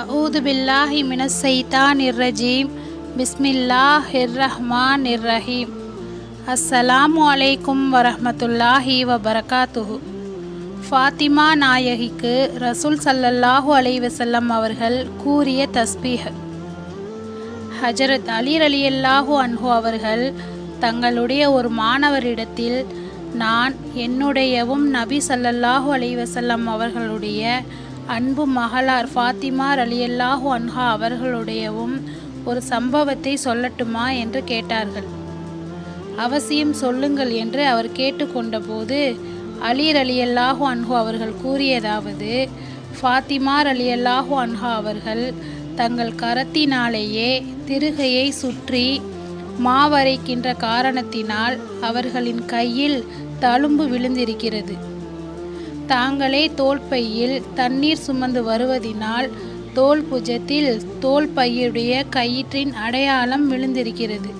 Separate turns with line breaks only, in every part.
அவுது பில்லாஹி மினசைத்தான் நிர்ரஜீம் பிஸ்மில்லாஹ் இர்ரஹ்மான் இர்ரஹீம் அஸ்ஸலாமு அலைக்கும் வரஹமத்துல்லாஹி வபரகாத்துஹு ஃபாத்திமா நாயகிக்கு ரசூல் சல்லல்லாஹு அலை வசல்லம் அவர்கள் கூறிய தஸ்பீஹ். ஹஜரத் அலீர் அலி அல்லாஹூ அன்ஹு அவர்கள் தங்களுடைய ஒரு மாணவரிடத்தில் நான் என்னுடையவும் நபி சல்லல்லாஹு அலை வசல்லம் அவர்களுடைய அன்பு மகளார் ஃபாத்திமா ரலியல்லாஹு அன்ஹா அவர்களுடையவும் ஒரு சம்பவத்தை சொல்லட்டுமா என்று கேட்டார்கள். அவசியம் சொல்லுங்கள் என்று அவர் கேட்டுக்கொண்டபோது அலி ரலியல்லாஹு அன்ஹு அவர்கள் கூறியதாவது ஃபாத்திமா ரலியல்லாஹு அன்ஹா அவர்கள் தங்கள் கரத்தினாலேயே திருகையை சுற்றி மாவரைக்கின்ற காரணத்தினால் அவர்களின் கையில் தழும்பு விழுந்திருக்கிறது. தாங்களே தோல்பையில் தண்ணீர் சுமந்து வருவதினால் தோல் புஜத்தில் தோல் பையுடைய கயிற்றின் அடையாளம் விழுந்திருக்கிறது.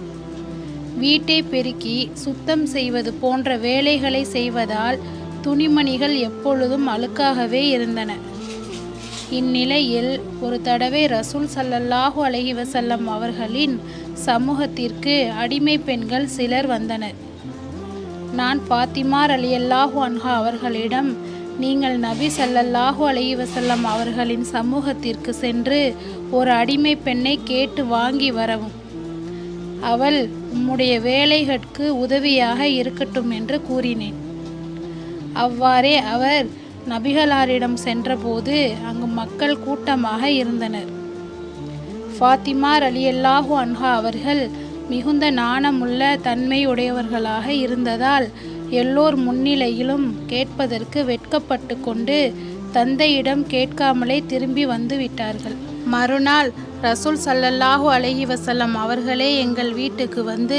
வீட்டை பெருக்கி சுத்தம் செய்வது போன்ற வேலைகளை செய்வதால் துணிமணிகள் எப்பொழுதும் அழுக்காகவே இருந்தன. இந்நிலையில் ஒரு தடவை ரசூல் சல்லல்லாஹு அலஹி வசல்லம் அவர்களின் சமூகத்திற்கு அடிமை பெண்கள் சிலர் வந்தனர். நான் பாத்திமார் அலியல்லாஹு அன்ஹா அவர்களிடம் நீங்கள் நபி சல்லல்லாஹு அலைஹி வசல்லம் அவர்களின் சமூகத்திற்கு சென்று ஒரு அடிமை பெண்ணை கேட்டு வாங்கி வரவும். அவள் உம்முடைய வேலைகளுக்கு உதவியாக இருக்கட்டும் என்று கூறினேன். அவ்வாறே அவர் நபிகளாரிடம் சென்றபோது அங்கு மக்கள் கூட்டமாக இருந்தனர். ஃபாத்திமார் அலியல்லாஹு அன்ஹா அவர்கள் மிகுந்த நாணமுள்ள தன்மையுடையவர்களாக இருந்ததால் எல்லோர் முன்னிலையிலும் கேட்பதற்கு வெட்கப்பட்டு கொண்டு தந்தையிடம் கேட்காமலே திரும்பி வந்து விட்டார்கள் மறுநாள் ரசூல் சல்லல்லாஹு அலஹி வசல்லம் அவர்களே எங்கள் வீட்டுக்கு வந்து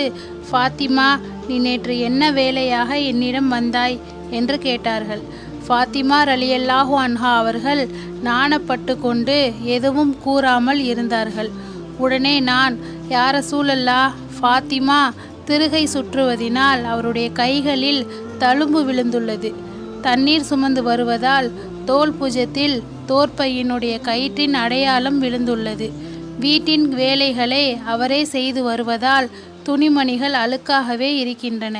ஃபாத்திமா நீ நேற்று என்ன வேலையாக என்னிடம் வந்தாய்? என்று கேட்டார்கள். ஃபாத்திமா ரலியல்லாஹு அன்ஹா அவர்கள் நாணப்பட்டு கொண்டு எதுவும் கூறாமல் இருந்தார்கள். உடனே நான் யார சூழல்லா ஃபாத்திமா திருகை சுற்றுவதினால் அவருடைய கைகளில் தழும்பு விழுந்துள்ளது. தண்ணீர் சுமந்து வருவதால் தோல் புஜத்தில் தோற்பையினுடைய கயிற்றின் அடையாளம் விழுந்துள்ளது. வீட்டின் வேலைகளை அவரே செய்து வருவதால் துணிமணிகள் அழுக்காகவே இருக்கின்றன.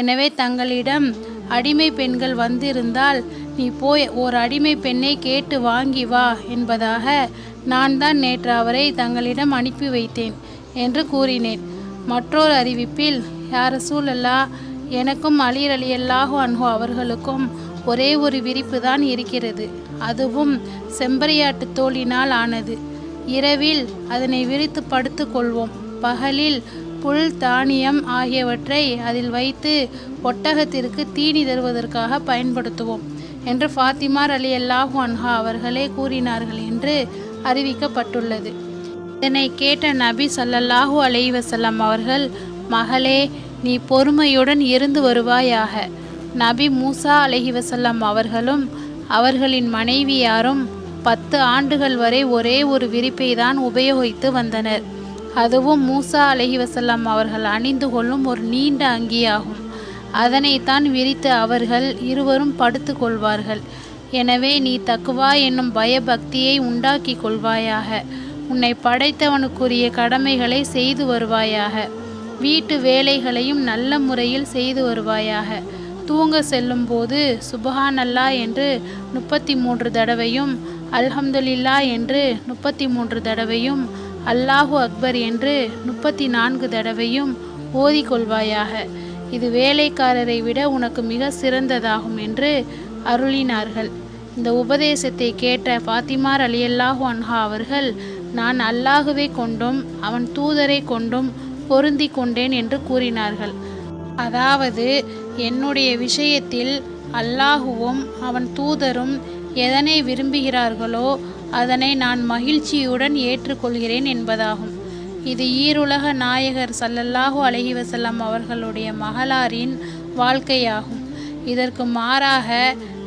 எனவே தங்களிடம் அடிமை பெண்கள் வந்திருந்தால் நீ போய் ஓர் அடிமை பெண்ணை கேட்டு வாங்கி வா என்பதாக நான் தான் நேற்று அவரை தங்களிடம் அனுப்பி வைத்தேன் என்று கூறினேன். மற்றொரு அறிவிப்பில் யார் சூழல்லா எனக்கும் அலி அல்லாஹு அன்ஹு அவர்களுக்கும் ஒரே ஒரு விரிப்பு தான் இருக்கிறது. அதுவும் செம்பரியாட்டு தோளினால் ஆனது. இரவில் அதனை விரித்து படுத்து கொள்வோம். பகலில் புல் தானியம் ஆகியவற்றை அதில் வைத்து ஒட்டகத்திற்கு தீனி தருவதற்காக பயன்படுத்துவோம் என்று ஃபாத்திமார் அலி அல்லாஹு அன்ஹா அவர்களே கூறினார்கள் என்று அறிவிக்கப்பட்டுள்ளது. இதனை கேட்ட நபி சல்லல்லாஹூ அலைவசல்லம் அவர்கள் மகளே நீ பொறுமையுடன் இருந்து வருவாயாக. நபி மூசா அலைஹி வஸல்லம் அவர்களும் அவர்களின் மனைவியாரும் பத்து ஆண்டுகள் வரை ஒரே ஒரு விரிப்பை தான் உபயோகித்து வந்தனர். அதுவும் மூசா அலைஹி வஸல்லம் அவர்கள் அணிந்து கொள்ளும் ஒரு நீண்ட அங்கியாகும். அதனைத்தான் விரித்து அவர்கள் இருவரும் படுத்து கொள்வார்கள். எனவே நீ தக்குவா என்னும் பயபக்தியை உண்டாக்கி கொள்வாயாக. உன்னை படைத்தவனுக்குரிய கடமைகளை செய்து வருவாயாக. வீட்டு வேலைகளையும் நல்ல முறையில் செய்து வருவாயாக. தூங்க செல்லும் போது சுபஹானல்லா என்று முப்பத்தி மூன்று தடவையும் அல்ஹம்துலில்லா என்று முப்பத்தி மூன்று தடவையும் அல்லாஹு அக்பர் என்று முப்பத்தி நான்கு தடவையும் ஓதிக்கொள்வாயாக. இது வேலைக்காரரை விட உனக்கு மிக சிறந்ததாகும் என்று அருளினார்கள். இந்த உபதேசத்தை கேட்ட ஃபாத்திமார் அலியல்லாஹு அன்ஹா அவர்கள் நான் அல்லாஹுவை கொண்டும் அவன் தூதரை கொண்டும் பொருந்தி கொண்டேன் என்று கூறினார்கள். அதாவது என்னுடைய விஷயத்தில் அல்லாஹுவும் அவன் தூதரும் எதனை விரும்புகிறார்களோ அதனை நான் மகிழ்ச்சியுடன் ஏற்றுக்கொள்கிறேன் என்பதாகும். இது ஈருலக நாயகர் சல்லல்லாஹு அலஹி வசல்லம் அவர்களுடைய மகளாரின் வாழ்க்கையாகும். இதற்கு மாறாக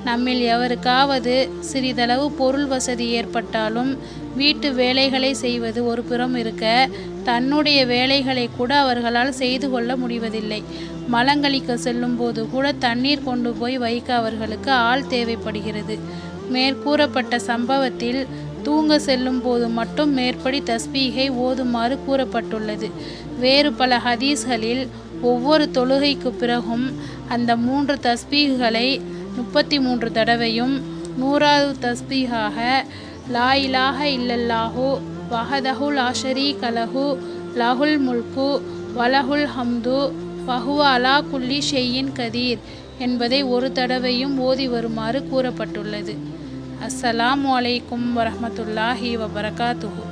நம்மில் எவருக்காவது சிறிதளவு பொருள் வசதி ஏற்பட்டாலும் வீட்டு வேலைகளை செய்வது ஒரு புறம் இருக்க தன்னுடைய வேலைகளை கூட அவர்களால் செய்து கொள்ள முடிவதில்லை. மலங்களிக்க செல்லும்போது கூட தண்ணீர் கொண்டு போய் வைக்க அவர்களுக்கு ஆள் தேவைப்படுகிறது. மேற்கூறப்பட்ட சம்பவத்தில் தூங்க செல்லும் போது மட்டும் மேற்படி தஸ்பீகை ஓதுமாறு கூறப்பட்டுள்ளது. வேறு பல ஹதீஸ்களில் ஒவ்வொரு தொழுகைக்கு பிறகும் அந்த மூன்று தஸ்பீகளை முப்பத்தி மூன்று தடவையும் நூறாவது தஸ்பீகாக லா இலாஹ இல்லல்லாஹு வஹதஹுல் ஆஷரி கலஹு லஹுல் முல்கு வலஹுல் ஹம்து வஹுவ அலா குல்லி ஷெய்யின் கதீர் என்பதை ஒரு தடவையும் ஓதி வருமாறு கூறப்பட்டுள்ளது. அஸ்ஸலாம் வலைக்கும் வரமத்துல்லாஹி வபரகாத்துஹூ.